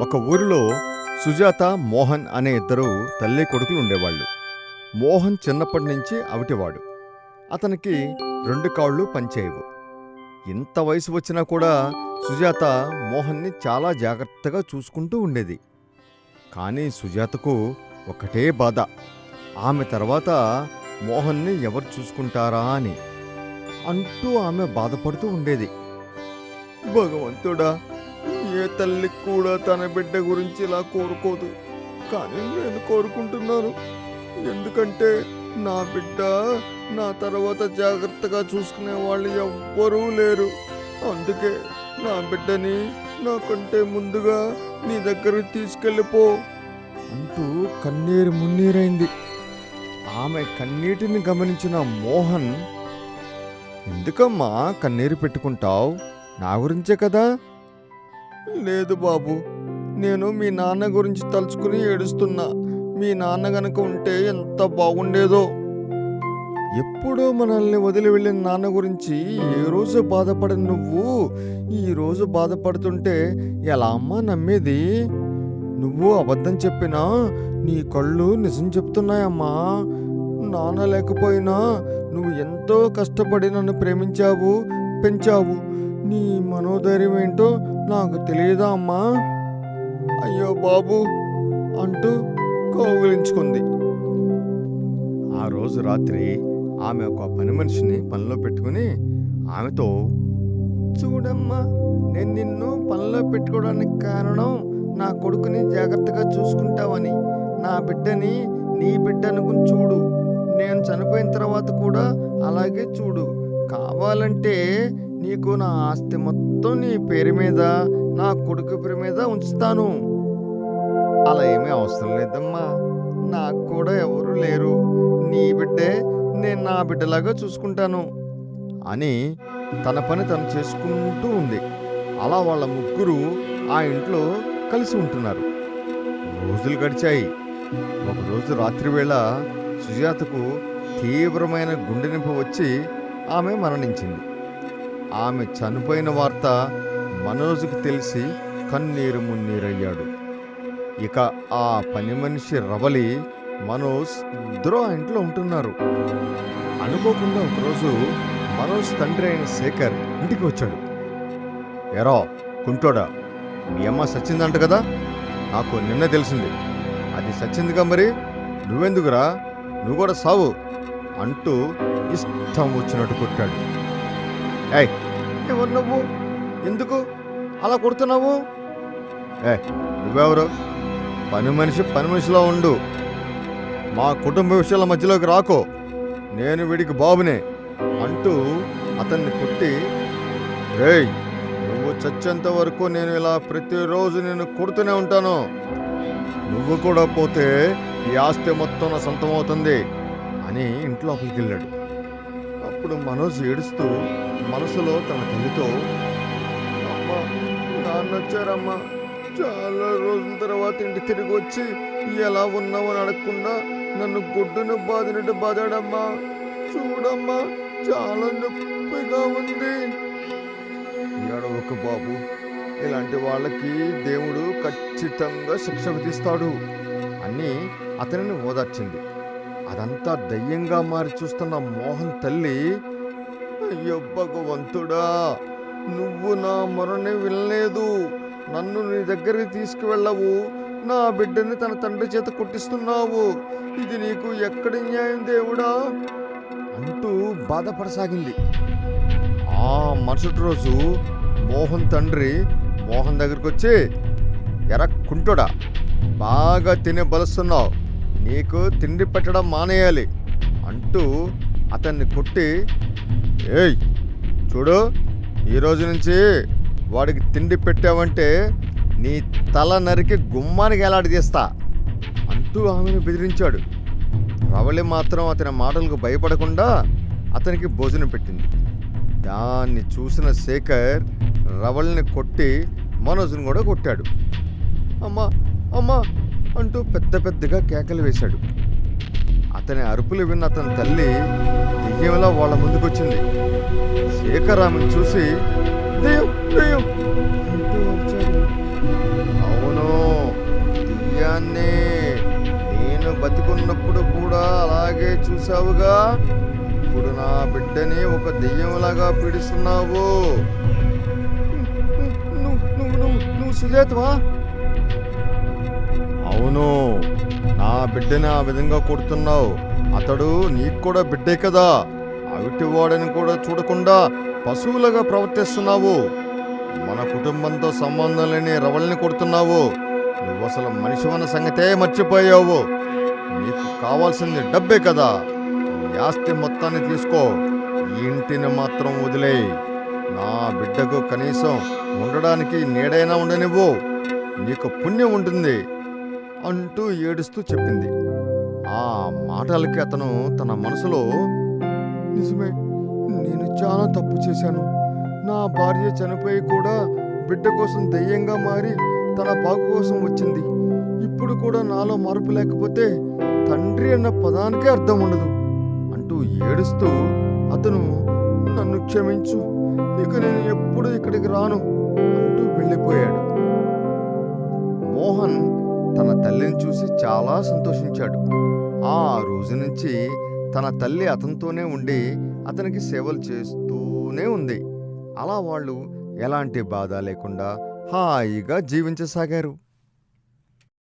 ఒక ఊరిలో సుజాత మోహన్ అనే ఇద్దరు తల్లి కొడుకులు ఉండేవాళ్ళు. మోహన్ చిన్నప్పటి నుంచి అవిటివాడు. అతనికి రెండు కాళ్ళు పనిచేయవు ఇంత వయసు వచ్చినా కూడా సుజాత మోహన్ని చాలా జాగ్రత్తగా చూసుకుంటూ ఉండేది. కానీ సుజాతకు ఒకటే బాధ. ఆమె తర్వాత మోహన్ని ఎవరు చూసుకుంటారా అని అంటూ ఆమె బాధపడుతూ ఉండేది. భగవంతుడా ఏ తల్లి కూడా తన బిడ్డ గురించి ఇలా కోరుకోదు. కానీ నేను కోరుకుంటున్నాను. ఎందుకంటే నా బిడ్డ నా తర్వాత జాగ్రత్తగా చూసుకునే వాళ్ళు ఎవ్వరూ లేరు. అందుకే నా బిడ్డని నాకంటే ముందుగా నీ దగ్గరకు తీసుకెళ్ళిపో అంటూ కన్నీరు మున్నీరైంది. ఆమె కన్నీటిని గమనించిన మోహన్ ఎందుకమ్మా కన్నీరు పెట్టుకుంటావు? నా గురించే కదా లేదు బాబు. నేను మీ నాన్న గురించి తలుచుకుని ఏడుస్తున్నా. మీ నాన్న గనక ఉంటే ఎంత బాగుండేదో. ఎప్పుడో మనల్ని వదిలి వెళ్ళిన నాన్న గురించి ఏ రోజు బాధపడని నువ్వు? ఈ రోజు బాధపడుతుంటే ఎలా అమ్మా నమ్మేది? నువ్వు అబద్ధం చెప్పినా నీ కళ్ళు నిజం చెప్తున్నాయమ్మా. నాన్న లేకపోయినా నువ్వు ఎంతో కష్టపడి నన్ను ప్రేమించావు పెంచావు. నీ మనోధైర్యం ఏంటో నాకు తెలియదా అమ్మా? అయ్యో బాబు అంటూ కౌగిలించుకుంది. ఆ రోజు రాత్రి ఆమె ఒక పని మనిషిని పనిలో పెట్టుకుని ఆమెతో చూడమ్మా నేను నిన్ను పనిలో పెట్టుకోవడానికి కారణం నా కొడుకుని జాగ్రత్తగా చూసుకుంటావని. నా బిడ్డని నీ బిడ్డ అనుకుని చూడు. నేను చనిపోయిన తర్వాత కూడా అలాగే చూడు. కావాలంటే నీకు నా ఆస్తి మొత్తం నీ పేరు మీద నా కొడుకు పేరు మీద ఉంచుతాను. అలా ఏమీ అవసరం లేదమ్మా. నాకు కూడా ఎవరు లేరు. నీ బిడ్డే నేను నా బిడ్డలాగా చూసుకుంటాను. అని తన పని తను చేసుకుంటూ ఉంది. అలా వాళ్ళ ముగ్గురు ఆ ఇంట్లో కలిసి ఉంటున్నారు. రోజులు గడిచాయి. ఒకరోజు రాత్రి వేళ సుజాతకు తీవ్రమైన గుండె వచ్చి ఆమె మరణించింది. ఆమె చనిపోయిన వార్త మనోజుకి తెలిసి కన్నీరు మున్నీరయ్యాడు. ఇక ఆ పని మనిషి రవలి మనోజ్ ఇద్దరూ ఆ ఇంట్లో ఉంటున్నారు. అనుకోకుండా ఒకరోజు మనోజ్ తండ్రి అయిన శేఖర్ ఇంటికి వచ్చాడు. ఎరా కుంటోడా మీ అమ్మ సచ్చిందంట కదా? నాకు నిన్న తెలిసింది. అది సచ్చిందిగా మరి? నువ్వెందుకురా? నువ్వు కూడా సావు అంటూ ఇష్టం వచ్చినట్టు కొట్టాడు. ఏయ్ ఎవరు నువ్వు ఎందుకు? అలా కొడుతున్నావు? ఏ నువ్వెవరు? పని మనిషి పని మనిషిలో ఉండు. మా కుటుంబ విషయాల మధ్యలోకి రాకో. నేను వీడికి బాబునే అంటూ అతన్ని కొట్టి రేయ్ నువ్వు చచ్చేంత వరకు నేను ఇలా ప్రతిరోజు నేను కొడుతూనే ఉంటాను. నువ్వు కూడా పోతే ఈ ఆస్తి మొత్తం నా సొంతం అవుతుంది అని ఇంట్లో అప్పటికి వెళ్ళాడు అప్పుడు మనోజ్ ఏడుస్తూ మనసులో తన తల్లితో అమ్మా నాన్న చాలా రోజుల తర్వాత ఇంటి తిరిగి వచ్చి ఎలా ఉన్నావు అని అడగకుండా నన్ను గుడ్డును బాధినట్టు బాధాడమ్మా. చూడమ్మా చాలా నొప్పిగా ఉంది. ఒక బాబు. ఇలాంటి వాళ్ళకి దేవుడు ఖచ్చితంగా శిక్ష విధిస్తాడు అని అతనిని ఓదార్చింది. అదంతా దయ్యంగా మారి చూస్తున్న మోహన్ తల్లి అయ్యో భగవంతుడా నువ్వు నా మొరని వినలేదు. నన్ను నీ దగ్గరికి తీసుకువెళ్ళవు. నా బిడ్డని తన తండ్రి చేత కొట్టిస్తున్నావు. ఇది నీకు ఎక్కడి న్యాయం దేవుడా? అంటూ బాధపడసాగింది. ఆ మరుసటి రోజు మోహన్ తండ్రి మోహన్ దగ్గరికి వచ్చి ఎర కుంటుడా బాగా తినే బలుస్తున్నావు. నీకు తిండి పెట్టడం మానేయాలి అంటూ అతన్ని కొట్టి ఏయ్ చూడు ఈ రోజు నుంచి వాడికి తిండి పెట్టావంటే నీ తల నరికి గుమ్మానికి ఎలాడదీస్తా అంటూ ఆమెను బెదిరించాడు. రవళి మాత్రం అతని మాటలకు భయపడకుండా అతనికి భోజనం పెట్టింది. దాన్ని చూసిన శేఖర్ రవళిని కొట్టి మనోజ్ని కూడా కొట్టాడు. అమ్మా అమ్మా అంటూ పెద్ద పెద్దగా కేకలు వేశాడు. అతని అరుపులు విన్న అతని తల్లి దెయ్యంలా వాళ్ళ ముందుకొచ్చింది. శేఖర్ చూసి దెయ్యం దెయ్యం! అవును దెయ్యాన్ని నేను బతికున్నప్పుడు కూడా అలాగే చూసావుగా ఇప్పుడు నా బిడ్డని ఒక దెయ్యంలాగా పీడిస్తున్నావు. నువ్వు నువ్వు నువ్వు నువ్వు సుజాతవా? అవును. నా బిడ్డని ఆ విధంగా కొడుతున్నావు. అతడు నీకు కూడా బిడ్డే కదా. అవిటివాడని కూడా చూడకుండా పశువులుగా ప్రవర్తిస్తున్నావు. మన కుటుంబంతో సంబంధం లేని రవల్ని కొడుతున్నావు. నువ్వు అసలు మనిషివన్న సంగతే మర్చిపోయావు. నీకు కావాల్సింది డబ్బే కదా. ఆస్తి మొత్తాన్ని తీసుకో. ఈ ఇంటిని మాత్రం వదిలేయి. నా బిడ్డకు కనీసం ఉండడానికి నీడైనా ఉండనివ్వు. నీకు పుణ్యం ఉంటుంది. అంటూ ఏడుస్తూ చెప్పింది. ఆ మాటలకి అతను తన మనసులో నిజమే నేను చాలా తప్పు చేశాను. నా భార్య చనిపోయి కూడా బిడ్డ కోసం దయ్యంగా మారి తన బాగు కోసం వచ్చింది. ఇప్పుడు కూడా నాలో మార్పు లేకపోతే తండ్రి అన్న పదానికే అర్థం ఉండదు అంటూ ఏడుస్తూ అతను నన్ను క్షమించు ఇక నేను ఎప్పుడు ఇక్కడికి రాను అంటూ వెళ్ళిపోయాడు. మోహన్ తన తల్లిని చూసి చాలా సంతోషించాడు. ఆ రోజు నుంచి తన తల్లి అతనితోనే ఉండి అతనికి సేవలు చేస్తూనే ఉంది. అలా వాళ్ళు ఎలాంటి బాధ లేకుండా హాయిగా జీవించసాగారు.